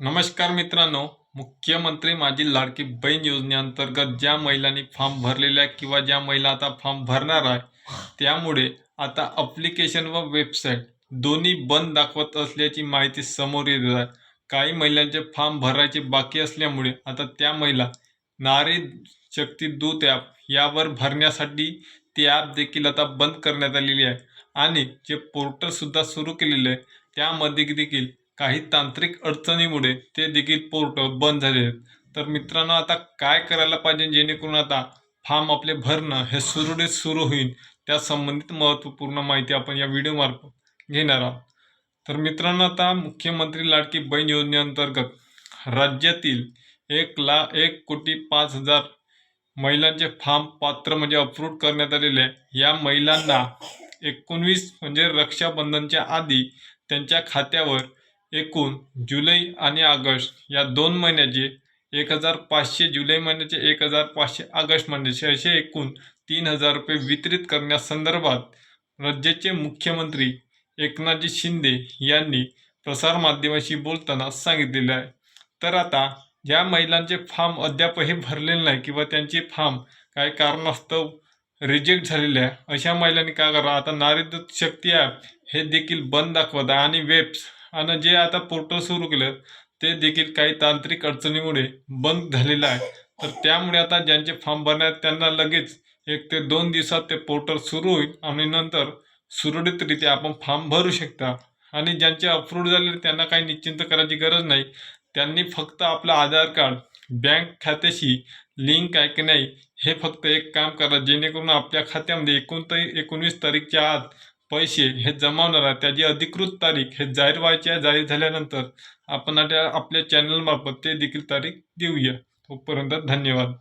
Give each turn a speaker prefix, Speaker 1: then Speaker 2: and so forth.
Speaker 1: नमस्कार मित्रांनो मुख्यमंत्री माझी लाडकी बहीण योजनेअंतर्गत ज्या महिलांनी फॉर्म भरलेल्या आहे किंवा ज्या महिला आता फॉर्म भरणार आहे त्यामुळे आता अप्लिकेशन व वेबसाईट दोन्ही बंद दाखवत असल्याची माहिती समोर येत आहे. काही महिलांचे फॉर्म भरायचे बाकी असल्यामुळे आता त्या महिला नारी शक्ती दूत ॲप यावर भरण्यासाठी ते ॲप देखील आता बंद करण्यात आलेली आहे. आणि जे पोर्टलसुद्धा सुरू केलेले आहे त्यामध्ये देखील काही तांत्रिक अडचणीमुळे ते देखील पोर्टल बंद झाले आहेत. तर मित्रांनो आता काय करायला पाहिजे जेणेकरून आता फॉर्म आपले भरणं हे सुरळीत सुरू होईल त्या संबंधित महत्त्वपूर्ण माहिती आपण या व्हिडिओमार्फत घेणार आहोत. तर मित्रांनो आता मुख्यमंत्री लाडकी बहीण योजनेअंतर्गत राज्यातील एक लाख एक कोटी पाच हजार महिलांचे फॉर्म पात्र म्हणजे अप्रूव्ह करण्यात आलेले या महिलांना एकोणवीस म्हणजे रक्षाबंधनच्या आधी त्यांच्या खात्यावर एकूण जुलै आणि ऑगस्ट या दोन महिन्याचे एक हजार पाचशे जुलै महिन्याचे एक हजार पाचशे ऑगस्ट महिन्याचे असे एकूण तीन हजार रुपये वितरित करण्यासंदर्भात राज्याचे मुख्यमंत्री एकनाथजी शिंदे यांनी प्रसारमाध्यमाशी बोलताना सांगितलेलं आहे. तर आता ज्या महिलांचे फॉर्म अद्यापही भरलेले नाही किंवा त्यांचे फॉर्म काही कारणास्तव रिजेक्ट झालेले आहे अशा महिलांनी काय करा आता नारी शक्ती ॲप हे देखील बंद दाखवत आहे आणि वेब्स आणि जे आता पोर्टल सुरू केलं ते देखील काही तांत्रिक अडचणीमुळे बंद झालेलं आहे. तर त्यामुळे आता ज्यांचे फॉर्म भरण्यात त्यांना लगेच एक ते दोन दिवसात ते पोर्टल सुरू होईल आणि नंतर सुरळीतरित्या आपण फॉर्म भरू शकता. आणि ज्यांचे अप्रूव्ह झाले त्यांना काही निश्चिंत करायची गरज नाही. त्यांनी फक्त आपलं आधार कार्ड बँक खात्याशी लिंक आहे की नाही हे फक्त एक काम करा जेणेकरून आपल्या खात्यामध्ये एकोणतरी एकोणवीस तारीखच्या आत पैसे हे जमावणारा त्याची अधिकृत तारीख हे जाहीर व्हायची आहे. जाहीर झाल्यानंतर आपण आता आपल्या चॅनलमार्फत ते देखील तारीख देऊया. तोपर्यंत धन्यवाद.